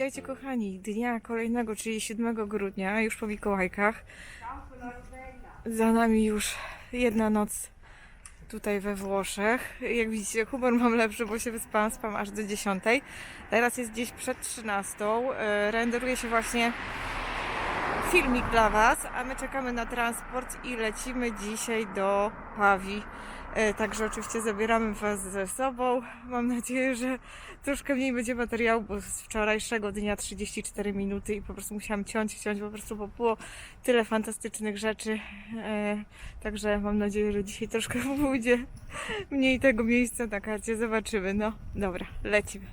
Witajcie kochani, dnia kolejnego, czyli 7 grudnia, już po Mikołajkach. Za nami już jedna noc tutaj we Włoszech. Jak widzicie, humor mam lepszy, bo się wyspałam, spam aż do 10. Teraz jest gdzieś przed 13. E, Renderuje się właśnie filmik dla Was, a my czekamy na transport i lecimy dzisiaj do Pawi. E, Także oczywiście zabieramy Was ze sobą. Mam nadzieję, że troszkę mniej będzie materiału, bo z wczorajszego dnia 34 minuty i po prostu musiałam ciąć, ciąć, po prostu bo było tyle fantastycznych rzeczy. E, Także mam nadzieję, że dzisiaj troszkę pójdzie mniej tego miejsca na karcie. Zobaczymy. No, dobra, lecimy.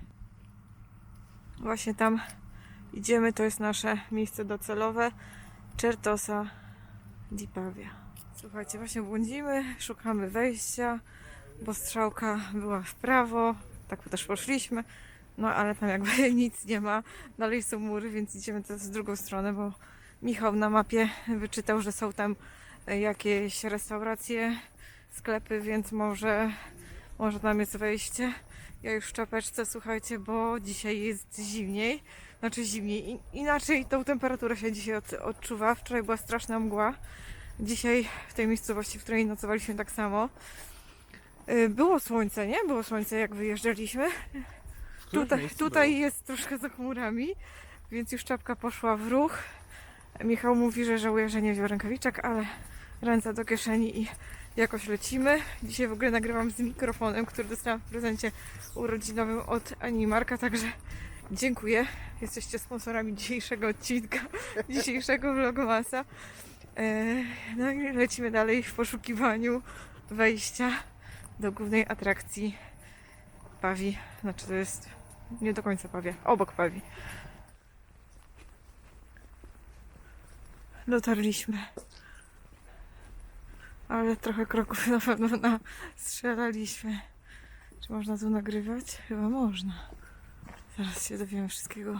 Właśnie tam idziemy, to jest nasze miejsce docelowe. Certosa di Pavia. Słuchajcie, właśnie błądzimy, szukamy wejścia, bo strzałka była w prawo, tak też poszliśmy, no ale tam jakby nic nie ma, dalej są mury, więc idziemy teraz w drugą stronę, bo Michał na mapie wyczytał, że są tam jakieś restauracje, sklepy, więc może, może tam jest wejście. Ja już w czapeczce, słuchajcie, bo dzisiaj jest zimniej, znaczy zimniej, In- inaczej tą temperaturę się dzisiaj od, odczuwa. Wczoraj była straszna mgła, dzisiaj w tej miejscowości, w której nocowaliśmy tak samo. Y, Było słońce, nie? Było słońce jak wyjeżdżaliśmy. Tutaj, tutaj jest troszkę za chmurami, więc już czapka poszła w ruch. Michał mówi, że żałuje, że nie wziął rękawiczek, ale ręce do kieszeni i jakoś lecimy. Dzisiaj w ogóle nagrywam z mikrofonem, który dostałam w prezencie urodzinowym od Ani Marka, także dziękuję. Jesteście sponsorami dzisiejszego odcinka, dzisiejszego vlogomasa. E, No i lecimy dalej w poszukiwaniu wejścia do głównej atrakcji Pawi. Znaczy to jest nie do końca Pawia, obok Pawi. Dotarliśmy. Ale trochę kroków na pewno strzelaliśmy. Czy można tu nagrywać? Chyba można. Zaraz się dowiemy wszystkiego.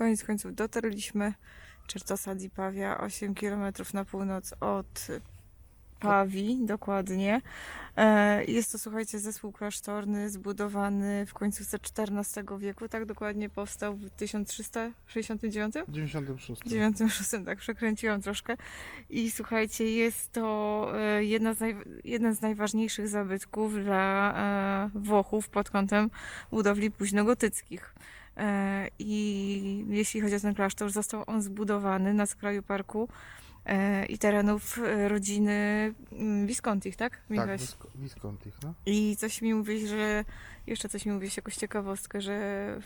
Koniec końców dotarliśmy. Czertosa di Pavia, 8 km na północ od Pawi, dokładnie. E, Jest to, słuchajcie, zespół klasztorny zbudowany w końcówce XIV wieku. Tak dokładnie powstał w 1369? 96. 96, tak przekręciłam troszkę. I słuchajcie, jest to e, jedna z naj, jeden z najważniejszych zabytków dla e, Włochów pod kątem budowli późnogotyckich. E, I jeśli chodzi o ten klasztor, został on zbudowany na skraju parku e, i terenów e, rodziny mm, Viscontich, tak? Tak, Michałeś? Wisk- Viscontich, no. I coś mi mówisz, że jeszcze coś mi mówisz, jakąś ciekawostkę, że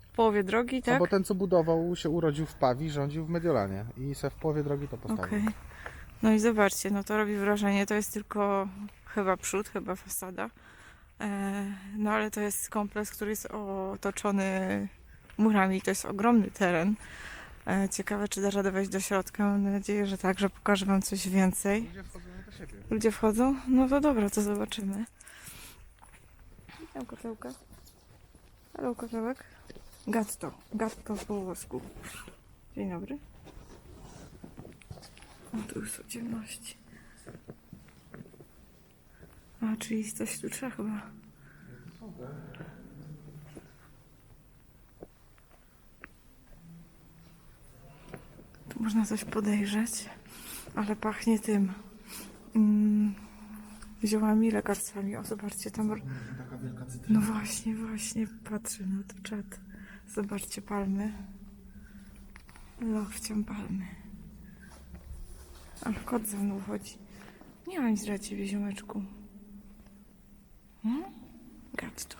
w połowie drogi, No tak? bo ten, co budował, się urodził w Pawi, rządził w Mediolanie i se w połowie drogi to postawił. Okej. No i zobaczcie, no to robi wrażenie. To jest tylko chyba przód, chyba fasada. E, no ale to jest kompleks, który jest otoczony murami. To jest ogromny teren. E, ciekawe, czy da radę wejść do środka. Mam nadzieję, że tak, że pokażę Wam coś więcej. Ludzie wchodzą do siebie. Ludzie wchodzą? No to dobra, to zobaczymy. Witam kotełka. Halo kotełek. Gatto. Gatto po włosku. Dzień dobry. O, tu już są ciemności. A, czyli coś tu trzeba chyba. Tu można coś podejrzeć, ale pachnie tym mm, ziołami, lekarstwami. O, zobaczcie, tam... No właśnie, właśnie, patrzę na to czat. Zobaczcie palmy. Lochcią palmy. Ale kot za mną chodzi. Nie ma nic dla ciebie, ziomeczku. Hmm? Gatto.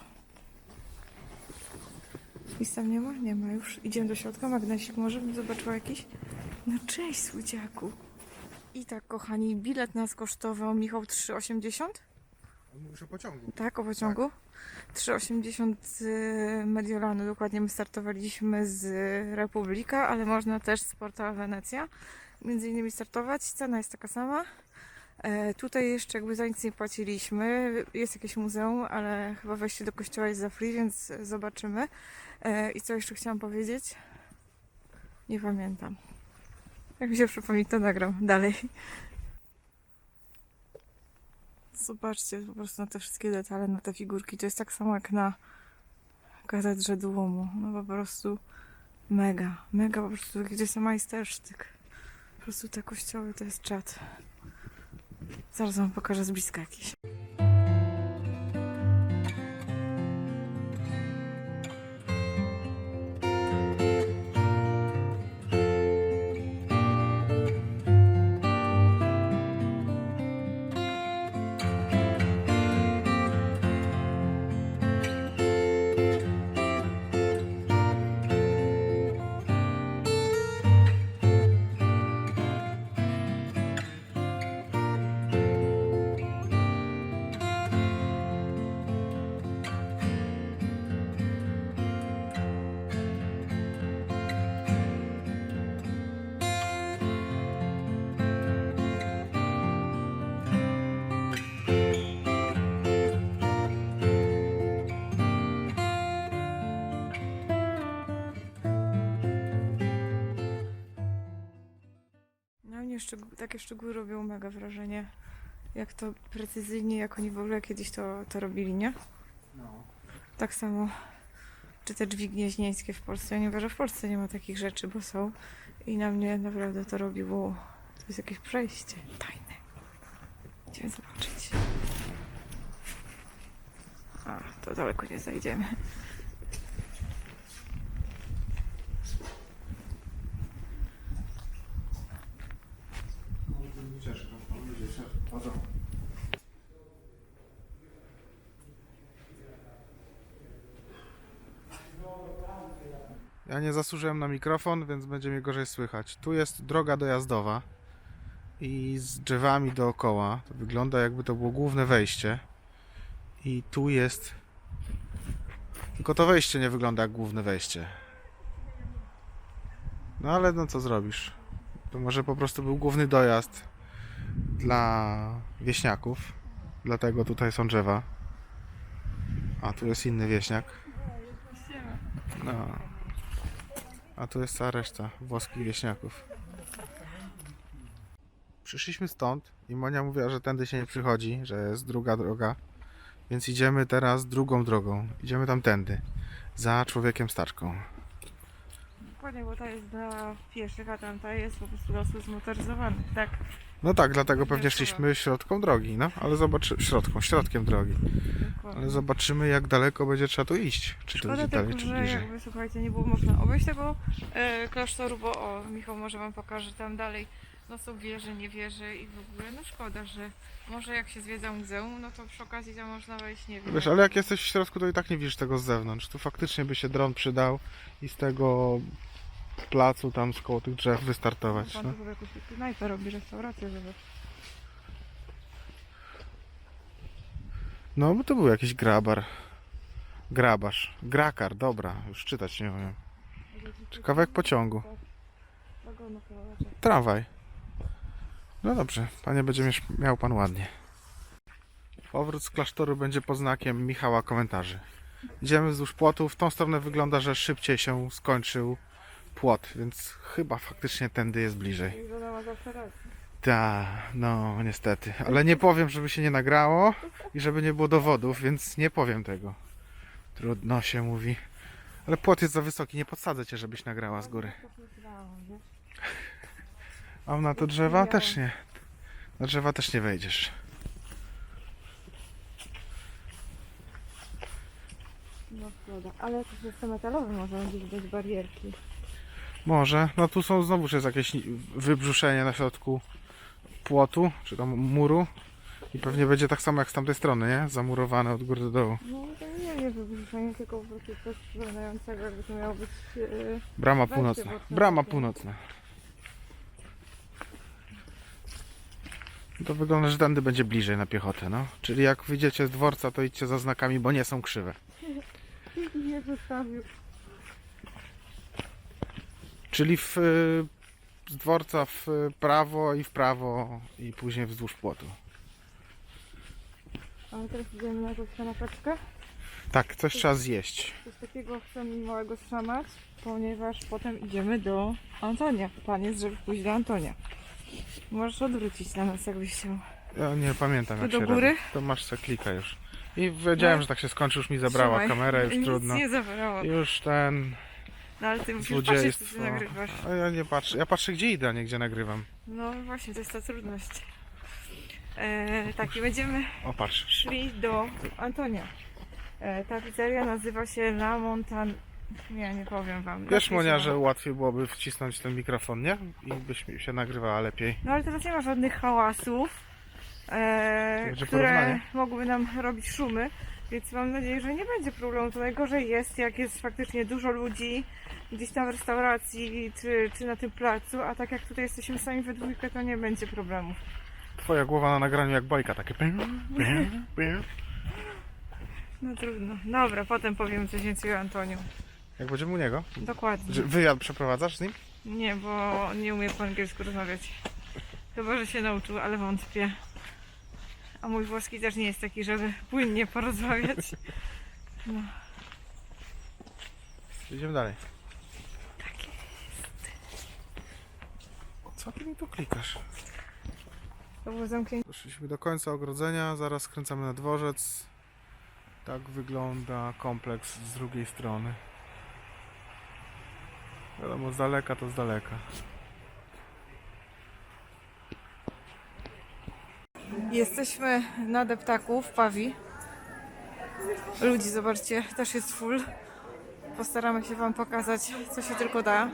Nic tam nie ma? Nie ma już. Idziemy do środka. Magnesik może bym zobaczyła jakiś? No cześć, słodziaku. I tak, kochani, bilet nas kosztował, Michał, 3,80? Mówisz o pociągu. Tak, o pociągu. 3,80 z Mediolanu. Dokładnie my startowaliśmy z Republika, ale można też z Porta Wenecja między innymi startować. Cena jest taka sama. E, tutaj jeszcze jakby za nic nie płaciliśmy. Jest jakieś muzeum, ale chyba wejście do kościoła jest za free, więc zobaczymy. E, I co jeszcze chciałam powiedzieć? Nie pamiętam. Jak mi się przypomni, to nagram dalej. Zobaczcie po prostu na te wszystkie detale, na te figurki. To jest tak samo jak na katedrze Duomu. No po prostu mega, mega po prostu gdzieś jest majstersztyk. Po prostu te kościoły to jest czad. Zaraz wam pokażę z bliska jakiś. Szczeg- takie szczegóły robią mega wrażenie. Jak to precyzyjnie, jak oni w ogóle kiedyś to, to robili, nie? Tak samo, czy te drzwi gnieźnieńskie w Polsce. Ja nie wiem, że w Polsce nie ma takich rzeczy, bo są. I na mnie naprawdę to robiło. To jest jakieś przejście tajne. Idziemy zobaczyć. A, to daleko nie zajdziemy. Ja nie zasłużyłem na mikrofon, więc będzie mnie gorzej słychać. Tu jest droga dojazdowa i z drzewami dookoła. To wygląda jakby to było główne wejście. I tu jest. Tylko to wejście nie wygląda jak główne wejście. No ale no co zrobisz? To może po prostu był główny dojazd dla wieśniaków. Dlatego tutaj są drzewa. A tu jest inny wieśniak. No. A tu jest cała reszta włoskich wieśniaków. Przyszliśmy stąd i Monia mówiła, że tędy się nie przychodzi, że jest druga droga. Więc idziemy teraz drugą drogą. Idziemy tamtędy. Za człowiekiem staczką. Dokładnie, bo ta jest dla pieszych, a tamta jest po prostu dla osób zmotoryzowanych, tak? No tak, dlatego pewnie szliśmy środką drogi, no, ale zobaczymy, środką, środkiem drogi. Dokładnie. Ale zobaczymy jak daleko będzie trzeba tu iść. Czy to Szkoda będzie tylko, dalej, czy że bliżej. jakby, słuchajcie, nie było można obejść tego e, klasztoru, bo o, Michał może wam pokaże tam dalej, no są wieże, nie wieże i w ogóle, no szkoda, że może jak się zwiedza muzeum, no to przy okazji tam można wejść, nie wiem. Wiesz, ale jak jesteś w środku, to i tak nie widzisz tego z zewnątrz. Tu faktycznie by się dron przydał i z tego placu tam z koło tych drzew wystartować. Pan No. chyba jakąś knajpę robi, restaurację, zobacz. No, bo to był jakiś grabar. Grabarz. Grakar, dobra, już czytać nie umiem. Czy kawałek pociągu. Tramwaj. No dobrze, panie będzie miał pan ładnie. Powrót z klasztoru będzie poznakiem Michała komentarzy. Idziemy wzdłuż płotu. W tą stronę wygląda, że szybciej się skończył płot, więc chyba faktycznie tędy jest bliżej. I żona ma zawsze rację. Ta, no niestety. Ale nie powiem, żeby się nie nagrało i żeby nie było dowodów, więc nie powiem tego. Trudno się mówi. Ale płot jest za wysoki, nie podsadzę cię, żebyś nagrała z góry. A na to drzewa też nie. Na drzewa też nie wejdziesz. No szkoda, ale to jest metalowe, może gdzieś być barierki. Może. No tu są znowuż jest jakieś wybrzuszenie na środku płotu, czy tam muru. I pewnie będzie tak samo jak z tamtej strony, nie? Zamurowane od góry do dołu. No to nie jest wybrzuszenie, tylko po prostu coś wyglądającego, jakby to miało być... Yy, Brama północna. Brama północna. To wygląda, że tędy będzie bliżej na piechotę, no. Czyli jak wyjdziecie z dworca, to idźcie za znakami, bo nie są krzywe. nie zostawił. Czyli w, y, z dworca w prawo i w prawo i później wzdłuż płotu. Ale teraz idziemy na jakąś kanapeczkę. Tak, coś trzeba zjeść. Coś takiego chcemy małego szamać, ponieważ potem idziemy do Antonia. Plan jest, żeby pójść do Antonia. Możesz odwrócić na nas, jakbyś chciał. Ja nie pamiętam Tu jak do się góry? robi. To masz se klika już. I wiedziałem, No. że tak się skończy, już mi zabrała Trzymaj. kamerę, już Nic trudno. nie zabrało. Już ten No ale ty musisz patrzeć, co ty nagrywasz. A ja nie patrzę. Ja patrzę gdzie idę, a nie gdzie nagrywam. No właśnie, to jest ta trudność. E, tak, i będziemy O patrz. szli do Antonia. E, ta pizzeria nazywa się La Montan... Nie, nie powiem wam. Wiesz Monia, że łatwiej byłoby wcisnąć ten mikrofon, nie? I byś się nagrywała lepiej. No ale teraz nie ma żadnych hałasów, e, Także które porównanie. mogłyby nam robić szumy, więc mam nadzieję, że nie będzie problemu. To najgorzej jest, jak jest faktycznie dużo ludzi gdzieś tam w restauracji czy, czy na tym placu, a tak jak tutaj jesteśmy sami we dwójkę, to nie będzie problemów. Twoja głowa na nagraniu jak bajka, takie pim, pim, pim. No trudno. Dobra, potem powiem coś więcej o Antoniu. Jak będziemy u niego? Dokładnie. Że Wywiad przeprowadzasz z nim? Nie, bo nie umie po angielsku rozmawiać. Chyba, że się nauczył, ale wątpię. A mój włoski też nie jest taki, żeby płynnie porozmawiać. No. Idziemy dalej. Co ty mi tu klikasz? To było zamknięte. Doszliśmy do końca ogrodzenia, zaraz skręcamy na dworzec. Tak wygląda kompleks z drugiej strony. Wiadomo, z daleka to z daleka. Jesteśmy na deptaku w Pawi. Ludzi, zobaczcie, też jest full. Postaramy się Wam pokazać, co się tylko da.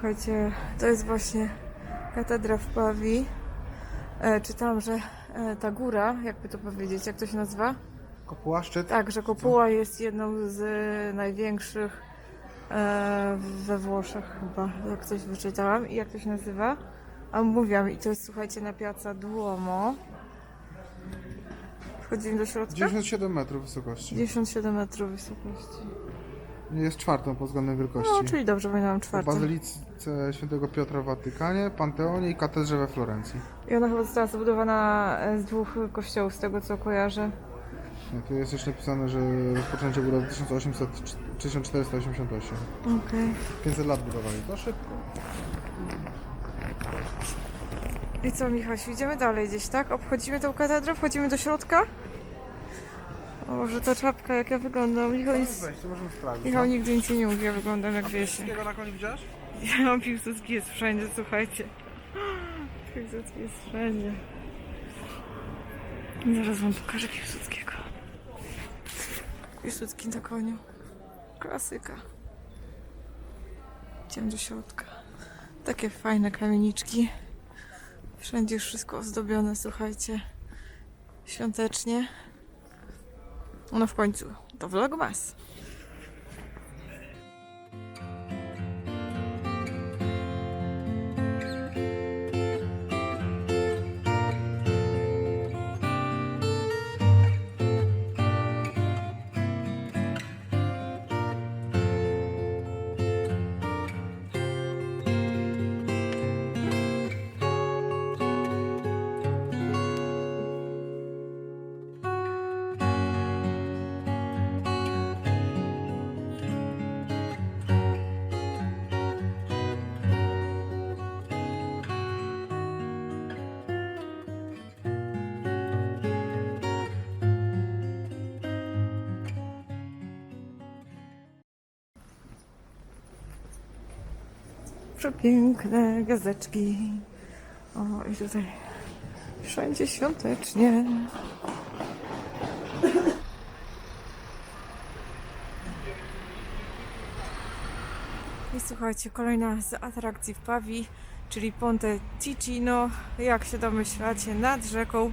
Słuchajcie, to jest właśnie katedra w Pawi. E, czytałam, że e, ta góra, jakby to powiedzieć, jak to się nazywa? Kopuła, szczyt? Tak, że kopuła jest jedną z e, największych e, we Włoszech chyba, jak coś wyczytałam. I jak to się nazywa? A mówiłam, i to jest, słuchajcie, na Piazza Duomo. Wchodzimy do środka? 97 metrów wysokości. 57 metrów wysokości. Jest czwartą pod względem wielkości. No, czyli dobrze, pamiętałam W czwartą. Bazylice Świętego Piotra w Watykanie, Panteonie i katedrze we Florencji. I ona chyba została zbudowana e, z dwóch kościołów, z tego co kojarzę. Nie, tu jest jeszcze napisane, że rozpoczęcie budowy 1800, 1488. Okej. 500 lat budowali. To szybko. I co, Michał, idziemy dalej gdzieś, tak? Obchodzimy tą katedrę, wchodzimy do środka? O Boże, ta czapka, jak ja wyglądam. Michał, nic, Weź, to możemy sprawdzić. Michał nigdy nic nie mówi, ja wyglądam jak wiesie. Wszystkiego na koniec widziałeś? Ja mam Piłsudski jest wszędzie, słuchajcie. Piłsudski jest wszędzie. Zaraz wam pokażę Piłsudskiego. Piłsudski na koniu. Klasyka. Idziemy do środka. Takie fajne kamieniczki. Wszędzie już wszystko ozdobione, słuchajcie. Świątecznie. No w końcu, to vlogmas. Przepiękne gazeczki. O, i tutaj wszędzie świątecznie. Jest Słuchajcie, kolejna z atrakcji w Pawi, czyli Ponte Ticino. Jak się domyślacie, nad rzeką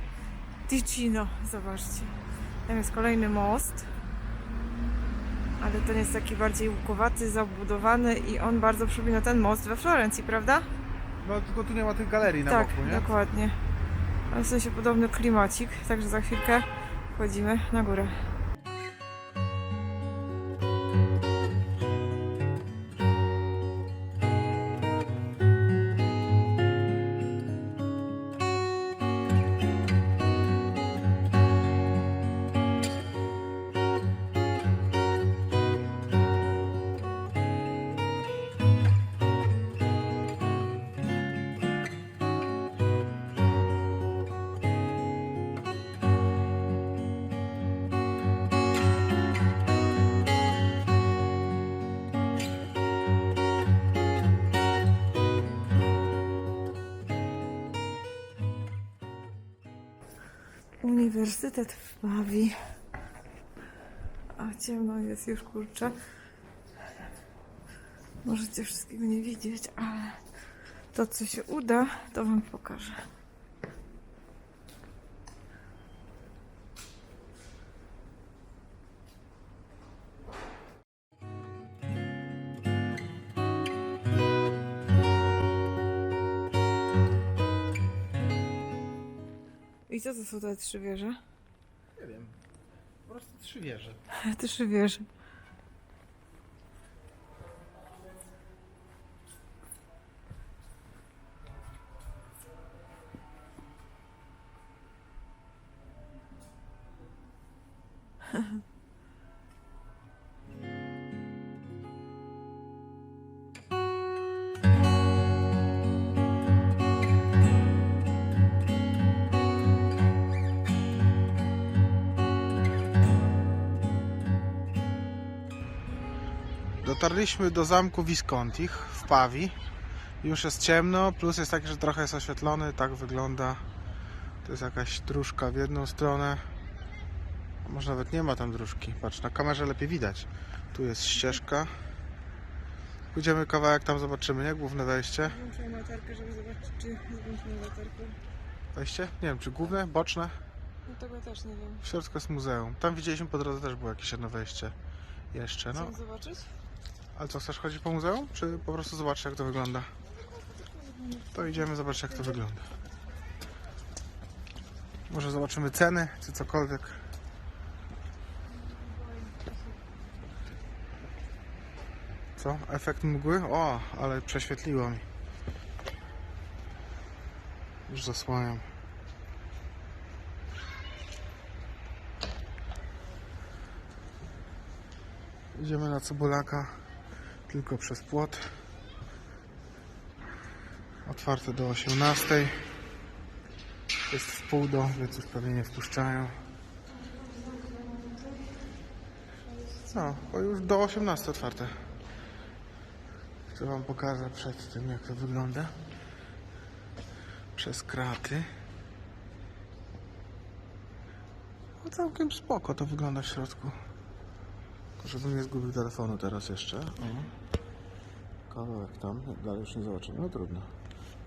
Ticino. Zobaczcie. Tam jest kolejny most. Ale ten jest taki bardziej łukowaty, zabudowany i on bardzo przypomina ten most we Florencji, prawda? No tylko tu nie ma tych galerii na tak, boku, nie? dokładnie. Ale w sensie podobny klimacik, także za chwilkę wchodzimy na górę. Uniwersytet w Pawi. A ciemno jest już kurczę. Możecie wszystkiego nie widzieć, ale to co się uda, to wam pokażę. I co to są te trzy wieże? Nie wiem. Po prostu trzy wieże. Te trzy wieże. Dotarliśmy do zamku Viscontich w Pawi. Już jest ciemno, plus jest taki, że trochę jest oświetlony, tak wygląda. To jest jakaś dróżka w jedną stronę. A może nawet nie ma tam dróżki. Patrz, na kamerze lepiej widać. Tu jest ścieżka. Pójdziemy kawałek, tam zobaczymy, nie? Główne wejście. Włączyłam latarkę, żeby zobaczyć, czy włączyłam latarkę. Wejście? Nie wiem, czy główne, boczne? No tego też nie wiem. W środku jest muzeum. Tam widzieliśmy po drodze też było jakieś jedno wejście. Jeszcze, no. Chcę zobaczyć? Ale co, chcesz chodzić po muzeum? Czy po prostu zobaczyć jak to wygląda? To idziemy zobaczyć jak to wygląda. Może zobaczymy ceny, czy cokolwiek. Co? Efekt mgły? O, ale prześwietliło mi. Już zasłaniam. Idziemy na Cebulaka tylko przez płot. Otwarte do 18. Jest w pół do, więc już pewnie nie wpuszczają. No, bo już do 18 otwarte. Chcę Wam pokażę przed tym, jak to wygląda. Przez kraty. No całkiem spoko to wygląda w środku. Żebym nie zgubił telefonu teraz jeszcze. O. Kawałek tam, dalej już nie zobaczymy. No trudno.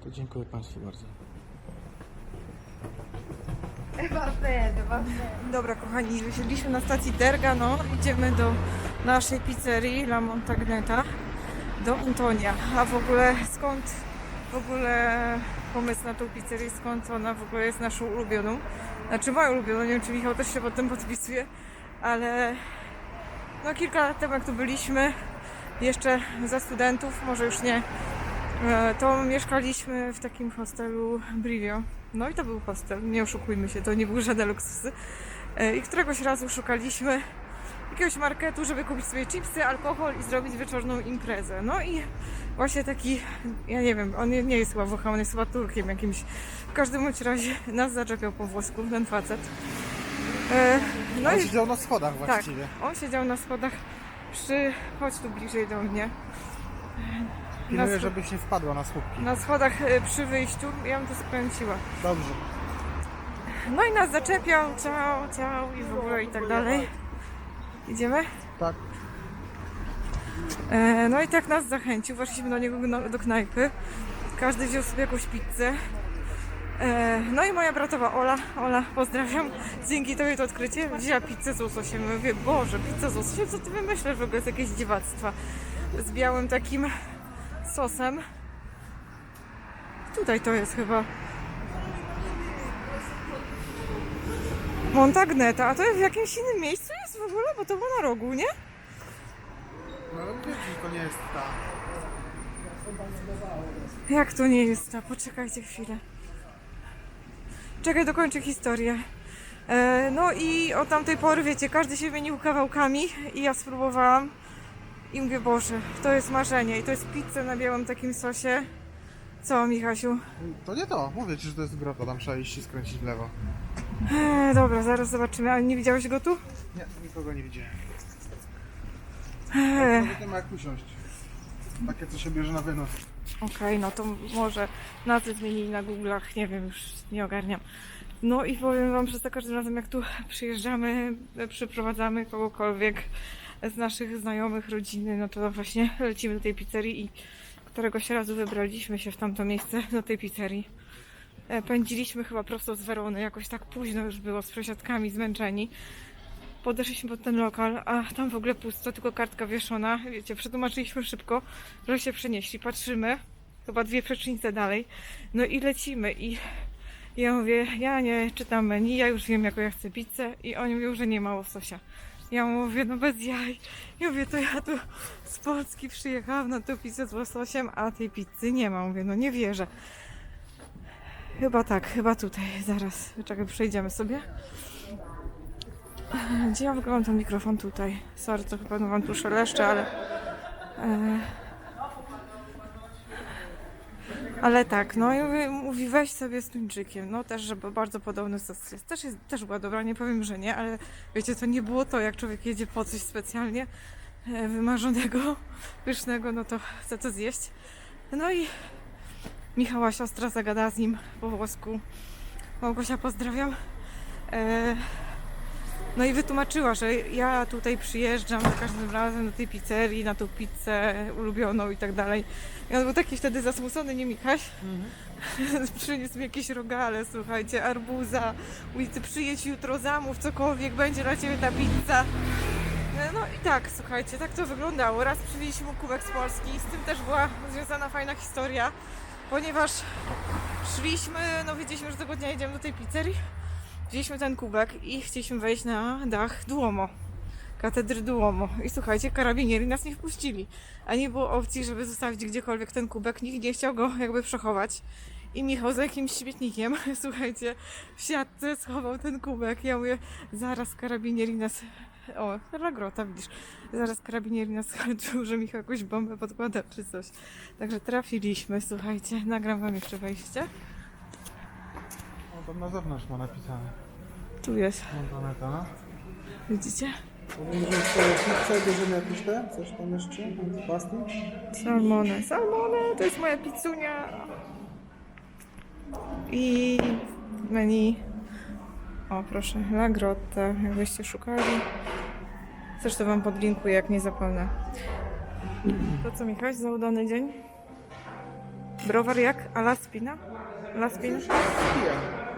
To dziękuję Państwu bardzo. Dobra, kochani, wysiedliśmy na stacji Dergano. Idziemy do naszej pizzerii La Montagneta, do Antonia. A w ogóle skąd w ogóle pomysł na tą pizzerię, skąd ona w ogóle jest naszą ulubioną? Znaczy moją ulubioną, nie wiem czy Michał też się pod tym podpisuje, ale no kilka lat temu jak tu byliśmy, jeszcze za studentów, może już nie, e, to mieszkaliśmy w takim hostelu Brivio. No i to był hostel, nie oszukujmy się, to nie były żadne luksusy. E, I któregoś razu szukaliśmy jakiegoś marketu, żeby kupić sobie chipsy, alkohol i zrobić wieczorną imprezę. No i właśnie taki, ja nie wiem, on nie, jest chyba Włochem, on jest chyba Turkiem jakimś. W każdym bądź razie nas zaczepiał po włosku, ten facet. E, No On i siedział na schodach tak, właściwie. on siedział na schodach przy, chodź tu bliżej do mnie. Pilnuję, scho- żebyś nie wpadła na słupki. na schodach e, przy wyjściu, ja bym to skręciła. Dobrze. No i nas zaczepiał, ciao, ciao i w ogóle i tak dalej. Idziemy? Tak. E, no i tak nas zachęcił, weszliśmy do niego do knajpy. Każdy wziął sobie jakąś pizzę. E, no i moja bratowa Ola, Ola, pozdrawiam, dzięki tobie to odkrycie, wzięła pizzę z łososiem. Mówię, Boże, pizza z łososiem, co ty wymyślasz w ogóle, jest jakieś dziwactwa. Z białym takim sosem. Tutaj to jest chyba. Montagneta, a to w jakimś innym miejscu jest w ogóle, bo to było na rogu, nie? No ale wiesz, że to nie jest ta. Jak to nie jest ta? Poczekajcie chwilę. Czekaj, dokończę historię. E, no i od tamtej pory, wiecie, każdy się wymienił kawałkami i ja spróbowałam i mówię, Boże, to jest marzenie i to jest pizza na białym takim sosie. Co, Michasiu? To nie to, mówię ci, że to jest grota, tam trzeba iść i skręcić w lewo. E, dobra, zaraz zobaczymy. Ale nie widziałeś go tu? Nie, nikogo nie widziałem. E, Nie ma jak usiąść. Takie co się bierze na wynos. Okej, no to może nazwy zmienili na Google'ach, nie wiem, już nie ogarniam. No i powiem Wam, że za każdym razem jak tu przyjeżdżamy, przyprowadzamy kogokolwiek z naszych znajomych, rodziny, no to właśnie lecimy do tej pizzerii i któregoś razu wybraliśmy się w tamto miejsce, do tej pizzerii. E, Pędziliśmy chyba prosto z Werony, jakoś tak późno już było, z przesiadkami, zmęczeni. Podeszliśmy pod ten lokal, a tam w ogóle pusto, tylko kartka wieszona. Wiecie, przetłumaczyliśmy szybko, że się przenieśli. Patrzymy, chyba dwie przecznice dalej. No i lecimy i ja mówię, ja nie czytam menu, ja już wiem jaką ja chcę pizzę i oni mówią, że nie ma łososia. Ja mówię, no bez jaj. Ja mówię, to ja tu z Polski przyjechałam na tą pizzę z łososiem, a tej pizzy nie ma. Mówię, no nie wierzę. Chyba tak, chyba tutaj, zaraz. Czekaj, przejdziemy sobie. Gdzie ja wyglądam ten mikrofon tutaj? Sorry, to chyba wam tu szeleszczę, ale... E... Ale tak, no i mówi, weź sobie z tuńczykiem. No też, żeby bardzo podobny sos jest. Też, jest. też była dobra, nie powiem, że nie, ale wiecie, to nie było to, jak człowiek jedzie po coś specjalnie e, wymarzonego, pysznego, no to chce to zjeść. No i Michała siostra zagadała z nim po włosku. Małgosia, pozdrawiam. E, no i wytłumaczyła, że ja tutaj przyjeżdżam za każdym razem do tej pizzerii, na tą pizzę ulubioną i tak dalej. I on był taki wtedy zasmucony, nie Michaś? Przyniósł mi jakieś rogale, słuchajcie, arbuza. Ty przyjedź jutro, zamów cokolwiek, będzie dla ciebie ta pizza. E, No i tak, słuchajcie, tak to wyglądało. Raz przywieźliśmy kubek z Polski, z tym też była związana fajna historia, ponieważ szliśmy, no wiedzieliśmy, że tego dnia jedziemy do tej pizzerii, wzięliśmy ten kubek i chcieliśmy wejść na dach Duomo, katedry Duomo. I słuchajcie, karabinieri nas nie wpuścili, a nie było opcji, żeby zostawić gdziekolwiek ten kubek, nikt nie chciał go jakby przechować. I Michał za jakimś śmietnikiem, słuchajcie, w siatce schował ten kubek. Ja mówię, zaraz karabinieri nas... O, grota, widzisz. Zaraz karabinieri nas skończył, że Michał jakąś bombę podkłada czy coś. Także trafiliśmy, słuchajcie. Nagram wam jeszcze wejście. Tam na zewnątrz ma napisane. Tu jest, Montaneta, no. widzicie? Powiem, że bierzemy jakieś te, coś tam jeszcze, pasty. Salmone. Salmone, to jest moja pizzunia. I menu. O, proszę, La Grotta, jakbyście szukali. Zresztą wam podlinkuję, jak nie zapomnę. To co, Michał, za udany dzień? Browar jak? A La Spina? La Spina?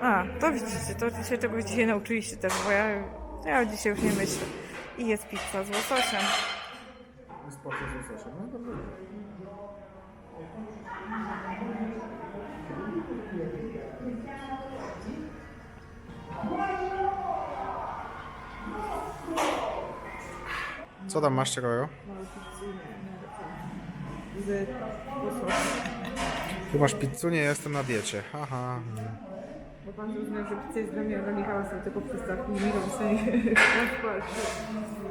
A, to widzicie, to się czegoś dzisiaj nauczyliście też, bo ja, ja dzisiaj już nie myślę. I jest pizza z łososiem. Jest porcja z łososiem, no dobrze. Co tam masz ciekawego? Tu masz pizzunię, jestem na diecie. Haha. Bo pan zrozumiał, że pizza jest dla mnie, a dla Michała są tylko przystawki i Michał sobie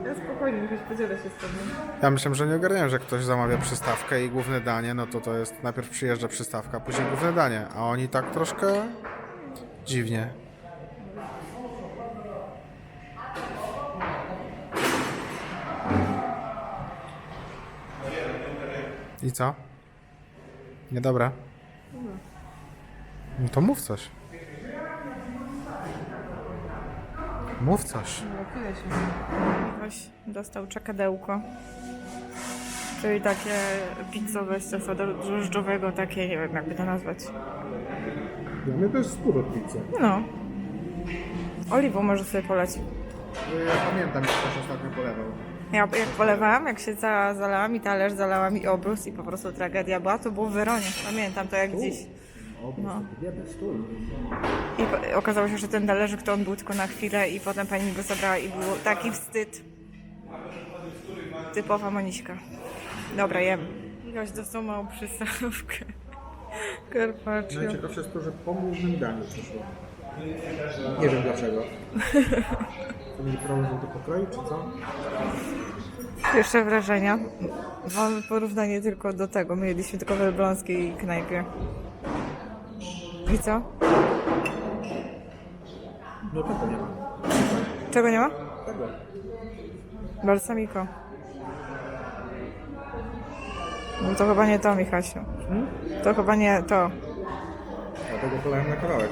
Ja spokojnie, jakoś podzielę się z tobą. Ja myślę, że nie ogarniałem, że ktoś zamawia przystawkę i główne danie, no to to jest najpierw przyjeżdża przystawka, później główne danie, a oni tak troszkę dziwnie. I co? Niedobra? No to mów coś. Mów coś. Tyle się. Michaś dostał czekadełko. Czyli takie pizzowe z ciasta drożdżowego, takie, nie wiem jakby to nazwać. Dla mnie to jest spór od pizzy. No. Oliwą może sobie polecić. Ja pamiętam, jak ktoś ostatnio polewał. Ja jak polewałam, jak się cała zalała mi talerz, zalała mi obrus i po prostu tragedia była, to było w Weronie. Pamiętam to jak dziś. No. I po- okazało się, że ten talerzyk to on był tylko na chwilę i potem pani mi go zabrała i był taki wstyd. Typowa Moniśka. Dobra, jem. Jaś dostał małą przystawkę. Carpaccio. Najciekawsze jest to, że po głównym daniu przyszło. Nie wiem dlaczego. To mieli problem, to pokroić, czy co? Pierwsze wrażenia. Mamy porównanie tylko do tego. My jedliśmy tylko w elbląskiej knajpie. I co? No tego nie ma. Czego nie ma? Tego. Balsamico. No to chyba nie to, Michasiu. To chyba nie to. Dlatego polałem na kawałek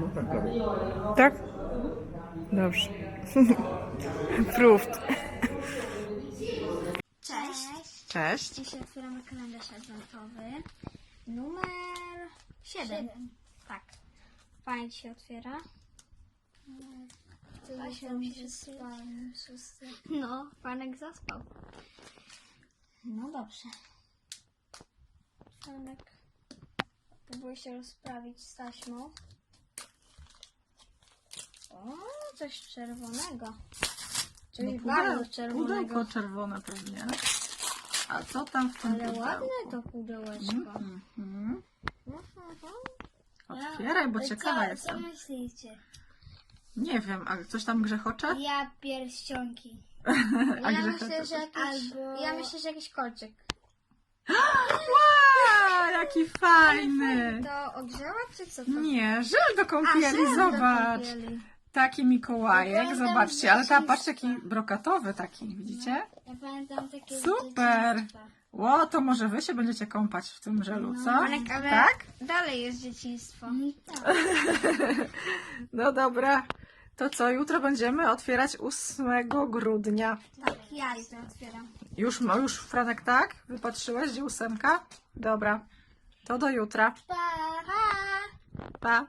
No tak, prawie. Tak? Dobrze. Proved. Cześć. Cześć. Dzisiaj otwieramy kalendarz adwentowy. Numer 7. Tak. Fajnie się otwiera. Się spał. No, panek zaspał. No dobrze. Panek próbuje się rozprawić z taśmą. O, coś czerwonego. Czyli bardzo czerwonego. Pudełko czerwone pewnie. A co tam w tym Ale pudełku? ładne to pudełeczko. Mhm. Mhm. Otwieraj, bo ciekawa co, jestem. Co myślicie? Nie wiem, a coś tam grzechocze? Ja pierścionki. A ja myślę, że jakiś, ja myślę, że jakiś kolczyk. Wow, jaki fajny! To ogrzała czy co to? Nie, żel do A, kąpieli, do zobacz. kąpieli. Taki Mikołajek, zobaczcie, ale ta patrz taki brokatowy taki, widzicie? Ja pamiętam takie z Super. dzieciństwa. Ło, to może wy się będziecie kąpać w tym żelu, co? Panek, ale Tak? dalej jest dzieciństwo. No dobra. To co, jutro będziemy otwierać 8 grudnia. Tak, ja to otwieram. Już, no już Franek tak? Wypatrzyłeś, gdzie ósemka? Dobra. To do jutra. Pa! Pa! Pa.